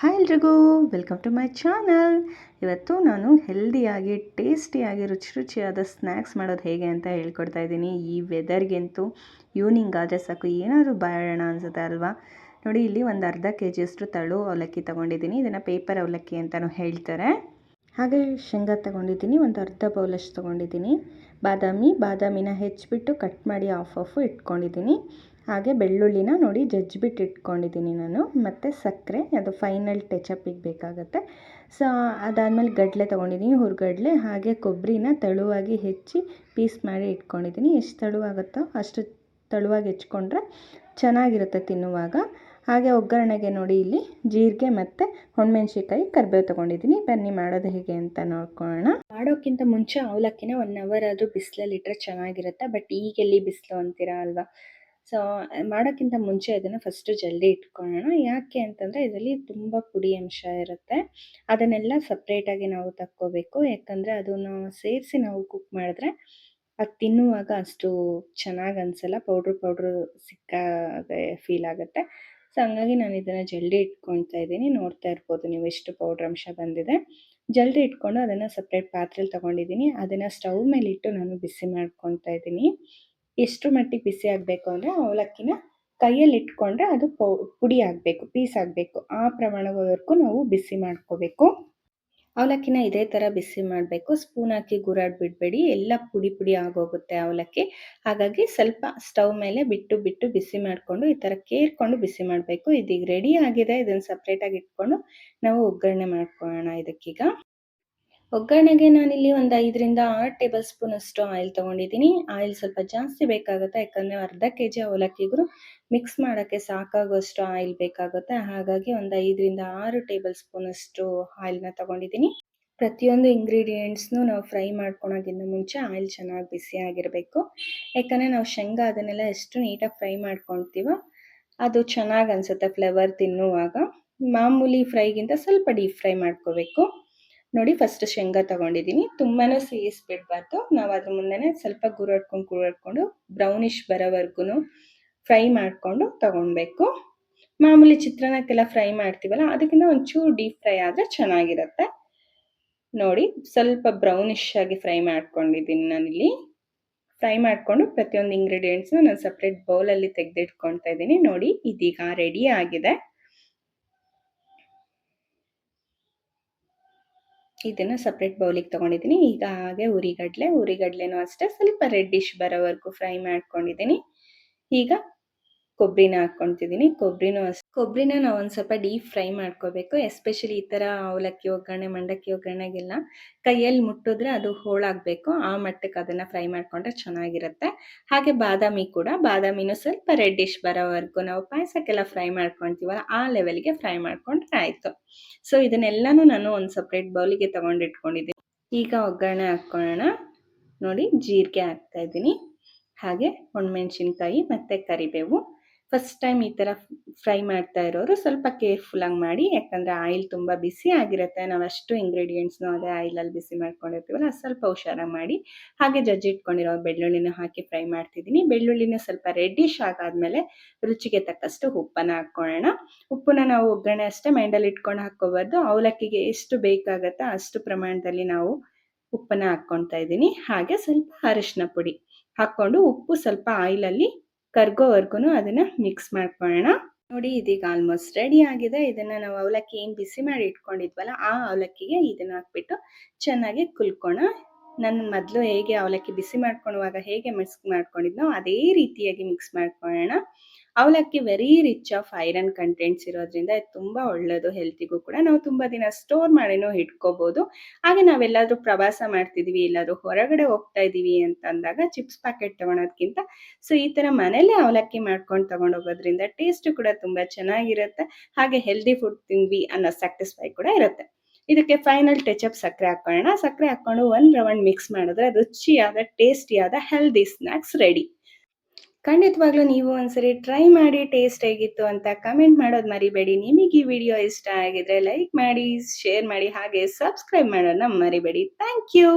Hi ಎಲ್ರಿಗೂ welcome to my channel ಇವತ್ತು ನಾನು ಹೆಲ್ದಿಯಾಗಿ ಟೇಸ್ಟಿಯಾಗಿ ರುಚಿ ರುಚಿಯಾದ ಸ್ನ್ಯಾಕ್ಸ್ ಮಾಡೋದು ಹೇಗೆ ಅಂತ ಹೇಳ್ಕೊಡ್ತಾ ಇದ್ದೀನಿ. ಈ ವೆದರ್ಗಂತೂ ಈವ್ನಿಂಗ್ ಆದರೆ ಸಾಕು, ಏನಾದರೂ ಬಾಯೋಣ ಅನ್ಸುತ್ತೆ ಅಲ್ವಾ? ನೋಡಿ, ಇಲ್ಲಿ ಒಂದು ಅರ್ಧ ಕೆ ಜಿಯಷ್ಟು ತಳು ಅವಲಕ್ಕಿ ತೊಗೊಂಡಿದ್ದೀನಿ. ಇದನ್ನು ಪೇಪರ್ ಅವಲಕ್ಕಿ ಅಂತಲೂ ಹೇಳ್ತಾರೆ. ಹಾಗೆ ಶೇಂಗಾ ತೊಗೊಂಡಿದ್ದೀನಿ, ಒಂದು ಅರ್ಧ ಬೌಲಷ್ಟು ತೊಗೊಂಡಿದ್ದೀನಿ. ಬಾದಾಮಿ, ಬಾದಾಮಿನ ಹೆಚ್ಚಿಬಿಟ್ಟು ಕಟ್ ಮಾಡಿ ಆಫ್ ಆಫು ಇಟ್ಕೊಂಡಿದ್ದೀನಿ. ಹಾಗೆ ಬೆಳ್ಳುಳ್ಳಿನ ನೋಡಿ ಜಜ್ಜಿಬಿಟ್ಟು ಇಟ್ಕೊಂಡಿದ್ದೀನಿ ನಾನು. ಮತ್ತು ಸಕ್ಕರೆ, ಅದು ಫೈನಲ್ ಟಚಪ್ಪಿಗೆ ಬೇಕಾಗುತ್ತೆ. ಸೊ ಅದಾದಮೇಲೆ ಗಡ್ಲೆ ತೊಗೊಂಡಿದ್ದೀನಿ, ಹುರ್ಗಡ್ಲೆ. ಹಾಗೆ ಕೊಬ್ಬರಿನ ತೆಳುವಾಗಿ ಹೆಚ್ಚಿ ಪೀಸ್ ಮಾಡಿ ಇಟ್ಕೊಂಡಿದ್ದೀನಿ. ಎಷ್ಟು ತೆಳುವಾಗುತ್ತೋ ಅಷ್ಟು ತೆಳುವಾಗಿ ಹೆಚ್ಕೊಂಡ್ರೆ ಚೆನ್ನಾಗಿರುತ್ತೆ ತಿನ್ನುವಾಗ. ಹಾಗೆ ಒಗ್ಗರಣೆಗೆ ನೋಡಿ ಇಲ್ಲಿ ಜೀರಿಗೆ ಮತ್ತು ಹೊಣಮೆಣ್ಸಿಕಾಯಿ ಕರಿಬೇವು ತೊಗೊಂಡಿದ್ದೀನಿ. ಬನ್ನಿ ಮಾಡೋದು ಹೇಗೆ ಅಂತ ನೋಡ್ಕೊಳ್ಳೋಣ. ಮಾಡೋಕ್ಕಿಂತ ಮುಂಚೆ ಅವಲಕ್ಕಿನ ಒನ್ ಅವರ್ ಆದರೂ ಬಿಸಿಲಲ್ಲಿ ಇಟ್ಟರೆ ಚೆನ್ನಾಗಿರುತ್ತೆ. ಬಟ್ ಈಗೆಲ್ಲಿ ಬಿಸಿಲು ಅಂತೀರಾ ಅಲ್ವಾ? ಸೊ ಮಾಡೋಕ್ಕಿಂತ ಮುಂಚೆ ಇದನ್ನು ಫಸ್ಟು ಜಲ್ದಿ ಇಟ್ಕೊಳ್ಳೋಣ. ಯಾಕೆ ಅಂತಂದರೆ ಇದರಲ್ಲಿ ತುಂಬ ಪುಡಿ ಅಂಶ ಇರುತ್ತೆ. ಅದನ್ನೆಲ್ಲ ಸಪ್ರೇಟಾಗಿ ನಾವು ತಕ್ಕೋಬೇಕು. ಯಾಕಂದರೆ ಅದನ್ನು ಸೇರಿಸಿ ನಾವು ಕುಕ್ ಮಾಡಿದ್ರೆ ಅದು ತಿನ್ನುವಾಗ ಅಷ್ಟು ಚೆನ್ನಾಗಿ ಅನಿಸಲ್ಲ. ಪೌಡ್ರ್ ಪೌಡ್ರು ಸಿಕ್ಕಾಗೆ ಫೀಲ್ ಆಗುತ್ತೆ. ಸೊ ಹಂಗಾಗಿ ನಾನು ಇದನ್ನು ಜಲ್ದಿ ಇಟ್ಕೊಳ್ತಾ ಇದ್ದೀನಿ. ನೋಡ್ತಾ ಇರ್ಬೋದು ನೀವು ಎಷ್ಟು ಪೌಡ್ರ್ ಅಂಶ ಬಂದಿದೆ. ಜಲ್ದಿ ಇಟ್ಕೊಂಡು ಅದನ್ನು ಸಪ್ರೇಟ್ ಪಾತ್ರೆಲಿ ತೊಗೊಂಡಿದ್ದೀನಿ. ಅದನ್ನು ಸ್ಟವ್ ಮೇಲೆ ಇಟ್ಟು ನಾನು ಬಿಸಿ ಮಾಡ್ಕೊತಾ ಇದ್ದೀನಿ. ಎಷ್ಟು ಮಟ್ಟಿಗೆ ಬಿಸಿ ಆಗಬೇಕು ಅಂದರೆ ಅವಲಕ್ಕಿನ ಕೈಯಲ್ಲಿ ಇಟ್ಕೊಂಡ್ರೆ ಅದು ಪುಡಿ ಆಗಬೇಕು, ಪೀಸ್ ಆಗಬೇಕು. ಆ ಪ್ರಮಾಣದವರೆಗೂ ನಾವು ಬಿಸಿ ಮಾಡ್ಕೋಬೇಕು. ಅವಲಕ್ಕಿನ ಇದೇ ಥರ ಬಿಸಿ ಮಾಡಬೇಕು. ಸ್ಪೂನ್ ಹಾಕಿ ಗುರಾಡ್ ಬಿಡಬೇಡಿ. ಎಲ್ಲ ಪುಡಿ ಪುಡಿ ಆಗೋಗುತ್ತೆ ಅವಲಕ್ಕಿ. ಹಾಗಾಗಿ ಸ್ವಲ್ಪ ಸ್ಟವ್ ಮೇಲೆ ಬಿಟ್ಟು ಬಿಟ್ಟು ಬಿಸಿ ಮಾಡಿಕೊಂಡು ಈ ಥರ ಕೇರ್ಕೊಂಡು ಬಿಸಿ ಮಾಡಬೇಕು. ಇದೀಗ ರೆಡಿ ಆಗಿದೆ. ಇದನ್ನು ಸಪ್ರೇಟಾಗಿ ಇಟ್ಕೊಂಡು ನಾವು ಒಗ್ಗರಣೆ ಮಾಡ್ಕೊಳ್ಳೋಣ ಇದಕ್ಕೀಗ. ಒಗ್ಗರಣೆಗೆ ನಾನಿಲ್ಲಿ ಒಂದು ಐದರಿಂದ ಆರು ಟೇಬಲ್ ಸ್ಪೂನ್ ಅಷ್ಟು ಆಯಿಲ್ ತೊಗೊಂಡಿದ್ದೀನಿ. ಆಯಿಲ್ ಸ್ವಲ್ಪ ಜಾಸ್ತಿ ಬೇಕಾಗುತ್ತೆ, ಯಾಕಂದರೆ ಅರ್ಧ ಕೆ ಜಿ ಅವಲಕ್ಕಿಗೂ ಮಿಕ್ಸ್ ಮಾಡೋಕ್ಕೆ ಸಾಕಾಗುವಷ್ಟು ಆಯಿಲ್ ಬೇಕಾಗುತ್ತೆ. ಹಾಗಾಗಿ ಒಂದು ಐದರಿಂದ ಆರು ಟೇಬಲ್ ಸ್ಪೂನ್ ಅಷ್ಟು ಆಯಿಲ್ನ ತೊಗೊಂಡಿದ್ದೀನಿ. ಪ್ರತಿಯೊಂದು ಇಂಗ್ರೀಡಿಯೆಂಟ್ಸ್ನು ನಾವು ಫ್ರೈ ಮಾಡ್ಕೊಳೋಕ್ಕಿಂತ ಮುಂಚೆ ಆಯಿಲ್ ಚೆನ್ನಾಗಿ ಬಿಸಿ ಆಗಿರಬೇಕು. ಯಾಕಂದರೆ ನಾವು ಶೇಂಗಾ ಅದನ್ನೆಲ್ಲ ಎಷ್ಟು ನೀಟಾಗಿ ಫ್ರೈ ಮಾಡ್ಕೊತೀವೋ ಅದು ಚೆನ್ನಾಗಿ ಅನಿಸುತ್ತೆ ಫ್ಲೇವರ್ ತಿನ್ನುವಾಗ. ಮಾಮೂಲಿ ಫ್ರೈಗಿಂತ ಸ್ವಲ್ಪ ಡೀಪ್ ಫ್ರೈ ಮಾಡ್ಕೋಬೇಕು. ನೋಡಿ ಫಸ್ಟ್ ಶೇಂಗಾ ತಗೊಂಡಿದ್ದೀನಿ ತುಂಬಾ ಸೇಯಿಸ್ಬಿಡ್ಬಾರ್ದು ನಾವು ಅದ್ರ ಮುಂದೆನೆ ಸ್ವಲ್ಪ ಗುರಾಡ್ಕೊಂಡು ಗುರಾಡ್ಕೊಂಡು ಬ್ರೌನಿಶ್ ಬರೋವರೆಗೂ ಫ್ರೈ ಮಾಡಿಕೊಂಡು ತಗೊಳ್ಬೇಕು ಮಾಮೂಲಿ ಚಿತ್ರಾನ್ನಕ್ಕೆಲ್ಲ ಫ್ರೈ ಮಾಡ್ತೀವಲ್ಲ, ಅದಕ್ಕಿಂತ ಒಂಚೂರು ಡೀಪ್ ಫ್ರೈ ಆದರೆ ಚೆನ್ನಾಗಿರುತ್ತೆ. ನೋಡಿ, ಸ್ವಲ್ಪ ಬ್ರೌನಿಶ್ ಆಗಿ ಫ್ರೈ ಮಾಡ್ಕೊಂಡಿದ್ದೀನಿ ನಾನಿಲ್ಲಿ. ಫ್ರೈ ಮಾಡಿಕೊಂಡು ಪ್ರತಿಯೊಂದು ಇಂಗ್ರೀಡಿಯೆಂಟ್ಸ್ನ ನಾನು ಸಪ್ರೇಟ್ ಬೌಲಲ್ಲಿ ತೆಗೆದಿಟ್ಕೊಳ್ತಾ ಇದ್ದೀನಿ ನೋಡಿ, ಇದೀಗ ರೆಡಿ ಆಗಿದೆ. ಇದನ್ನು ಸಪ್ರೇಟ್ ಬೌಲಿಗೆ ತೊಗೊಂಡಿದ್ದೀನಿ ಈಗ ಹಾಗೆ ಉರಿಗಡ್ಲೆ, ಉರಿಗಡ್ಲೆನೂ ಅಷ್ಟೇ ಸ್ವಲ್ಪ ರೆಡ್ಡಿಶ್ ಬರೋವರೆಗೂ ಫ್ರೈ ಮಾಡ್ಕೊಂಡಿದ್ದೀನಿ ಈಗ ಕೊಬ್ಬರಿನ ಹಾಕ್ಕೊತಿದ್ದೀನಿ ಕೊಬ್ಬರಿನೂ ಅಷ್ಟು ಕೊಬ್ಬರಿನ ನಾವು ಒಂದು ಸ್ವಲ್ಪ ಡೀಪ್ ಫ್ರೈ ಮಾಡ್ಕೋಬೇಕು. ಎಸ್ಪೆಷಲಿ ಈ ಥರ ಅವಲಕ್ಕಿ ಒಗ್ಗರಣೆ, ಮಂಡಕ್ಕಿ ಒಗ್ಗರಣೆಗೆಲ್ಲ ಕೈಯಲ್ಲಿ ಮುಟ್ಟಿದ್ರೆ ಅದು ಹೋಳಾಗಬೇಕು. ಆ ಮಟ್ಟಕ್ಕೆ ಅದನ್ನು ಫ್ರೈ ಮಾಡಿಕೊಂಡ್ರೆ ಚೆನ್ನಾಗಿರುತ್ತೆ. ಹಾಗೆ ಬಾದಾಮಿ ಕೂಡ, ಬಾದಾಮಿನೂ ಸ್ವಲ್ಪ ರೆಡ್ಡಿಶ್ ಬರೋವರೆಗೂ ನಾವು ಪಾಯಸಕ್ಕೆಲ್ಲ ಫ್ರೈ ಮಾಡ್ಕೊತೀವಲ್ಲ, ಆ ಲೆವೆಲ್ಗೆ ಫ್ರೈ ಮಾಡ್ಕೊಂಡ್ರೆ ಆಯಿತು. ಸೊ ಇದನ್ನೆಲ್ಲನೂ ನಾನು ಒಂದು ಸಪ್ರೇಟ್ ಬೌಲಿಗೆ ತೊಗೊಂಡಿಟ್ಕೊಂಡಿದ್ದೀನಿ ಈಗ ಒಗ್ಗರಣೆ ಹಾಕ್ಕೊಳ್ಳೋಣ. ನೋಡಿ, ಜೀರಿಗೆ ಹಾಕ್ತಾ ಇದ್ದೀನಿ. ಹಾಗೆ ಒಣಮೆಣ್ಸಿನ್ಕಾಯಿ ಮತ್ತು ಕರಿಬೇವು. ಫಸ್ಟ್ ಟೈಮ್ ಈ ಥರ ಫ್ರೈ ಮಾಡ್ತಾ ಇರೋರು ಸ್ವಲ್ಪ ಕೇರ್ಫುಲ್ಲಾಗಿ ಮಾಡಿ, ಯಾಕಂದರೆ ಆಯಿಲ್ ತುಂಬ ಬಿಸಿ ಆಗಿರುತ್ತೆ. ನಾವು ಅಷ್ಟು ಇಂಗ್ರೀಡಿಯೆಂಟ್ಸ್ನು ಅದೇ ಆಯಿಲಲ್ಲಿ ಬಿಸಿ ಮಾಡ್ಕೊಂಡಿರ್ತೀವಲ್ಲ ಸ್ವಲ್ಪ ಹುಷಾರಾಗಿ ಮಾಡಿ, ಹಾಗೆ ಜಜ್ಜಿ ಇಟ್ಕೊಂಡಿರೋ ಬೆಳ್ಳುಳ್ಳಿನ ಹಾಕಿ ಫ್ರೈ ಮಾಡ್ತಿದ್ದೀನಿ. ಬೆಳ್ಳುಳ್ಳಿನ ಸ್ವಲ್ಪ ರೆಡ್ಡಿಶ್ ಆಗಾದ್ಮೇಲೆ ರುಚಿಗೆ ತಕ್ಕಷ್ಟು ಉಪ್ಪನ್ನ ಹಾಕ್ಕೊಳ್ಳೋಣ. ಉಪ್ಪನ್ನ ನಾವು ಒಗ್ಗರಣೆ ಅಷ್ಟೇ ಮೈಂಡಲ್ಲಿ ಇಟ್ಕೊಂಡು ಹಾಕ್ಕೋಬಾರ್ದು. ಅವಲಕ್ಕಿಗೆ ಎಷ್ಟು ಬೇಕಾಗತ್ತೋ ಅಷ್ಟು ಪ್ರಮಾಣದಲ್ಲಿ ನಾವು ಉಪ್ಪನ್ನ ಹಾಕ್ಕೊತಾ ಇದ್ದೀನಿ. ಹಾಗೆ ಸ್ವಲ್ಪ ಅರಿಶಿನ ಪುಡಿ ಹಾಕ್ಕೊಂಡು ಉಪ್ಪು ಸ್ವಲ್ಪ ಆಯಿಲಲ್ಲಿ ಕರ್ಗೋವರೆಗೂ ಅದನ್ನು ಮಿಕ್ಸ್ ಮಾಡ್ಕೊಳ್ಳೋಣ. ನೋಡಿ, ಇದೀಗ ಆಲ್ಮೋಸ್ಟ್ ರೆಡಿ ಆಗಿದೆ. ಇದನ್ನು ನಾವು ಅವಲಕ್ಕಿ ಏನು ಬಿಸಿ ಮಾಡಿ ಇಟ್ಕೊಂಡಿದ್ವಲ್ಲ, ಆ ಅವಲಕ್ಕಿಗೆ ಇದನ್ನು ಹಾಕ್ಬಿಟ್ಟು ಚೆನ್ನಾಗಿ ಕುಲ್ಕೋಣ ನಾನು ಮೊದಲು ಹೇಗೆ ಅವಲಕ್ಕಿ ಬಿಸಿ ಮಾಡ್ಕೊಳ್ಳುವಾಗ ಹೇಗೆ ಮಿಕ್ಸ್ ಮಾಡ್ಕೊಂಡಿದ್ನೋ, ಅದೇ ರೀತಿಯಾಗಿ ಮಿಕ್ಸ್ ಮಾಡ್ಕೊಳ್ಳೋಣ. ಅವಲಕ್ಕಿ very rich of iron contents ಇರೋದ್ರಿಂದ ಇದು ತುಂಬ ಒಳ್ಳೆಯದು ಹೆಲ್ತಿಗೂ ಕೂಡ. ನಾವು ತುಂಬ ದಿನ ಸ್ಟೋರ್ ಮಾಡಿನೂ ಇಟ್ಕೋಬಹುದು ಹಾಗೆ ನಾವೆಲ್ಲಾದರೂ ಪ್ರವಾಸ ಮಾಡ್ತಿದ್ದೀವಿ ಎಲ್ಲಾದರೂ ಹೊರಗಡೆ ಹೋಗ್ತಾ ಇದ್ದೀವಿ ಅಂತ ಅಂದಾಗ ಚಿಪ್ಸ್ ಪ್ಯಾಕೆಟ್ ತೊಗೊಳೋದ್ಕಿಂತ ಸೊ ಈ ಥರ ಮನೇಲೆ ಅವಲಕ್ಕಿ ಮಾಡ್ಕೊಂಡು ತೊಗೊಂಡೋಗೋದ್ರಿಂದ ಟೇಸ್ಟ್ ಕೂಡ ತುಂಬ ಚೆನ್ನಾಗಿರುತ್ತೆ. ಹಾಗೆ ಹೆಲ್ದಿ ಫುಡ್ ತಿಂದ್ವಿ ಅನ್ನೋ ಸ್ಯಾಟಿಸ್ಫೈ ಕೂಡ ಇರುತ್ತೆ. ಇದಕ್ಕೆ ಫೈನಲ್ ಟಚ್ ಅಪ್ ಸಕ್ಕರೆ ಹಾಕೋಣ ಸಕ್ಕರೆ ಹಾಕೊಂಡು ಒಂದು ರೌಂಡ್ ಮಿಕ್ಸ್ ಮಾಡಿದ್ರೆ ರುಚಿಯಾದ ಟೇಸ್ಟಿಯಾದ ಹೆಲ್ದಿ ಸ್ನ್ಯಾಕ್ಸ್ ರೆಡಿ ಖಂಡಿತವಾಗ್ಲೂ ನೀವು ಒಂದ್ಸರಿ ಟ್ರೈ ಮಾಡಿ ಟೇಸ್ಟ್ ಹೇಗಿತ್ತು ಅಂತ ಕಮೆಂಟ್ ಮಾಡೋದು ಮರಿಬೇಡಿ. ನಿಮಗೆ ಈ ವಿಡಿಯೋ ಇಷ್ಟ ಆಗಿದ್ರೆ ಲೈಕ್ ಮಾಡಿ ಶೇರ್ ಮಾಡಿ, ಹಾಗೆ ಸಬ್ಸ್ಕ್ರೈಬ್ ಮಾಡೋದನ್ನ ಮರಿಬೇಡಿ. Thank you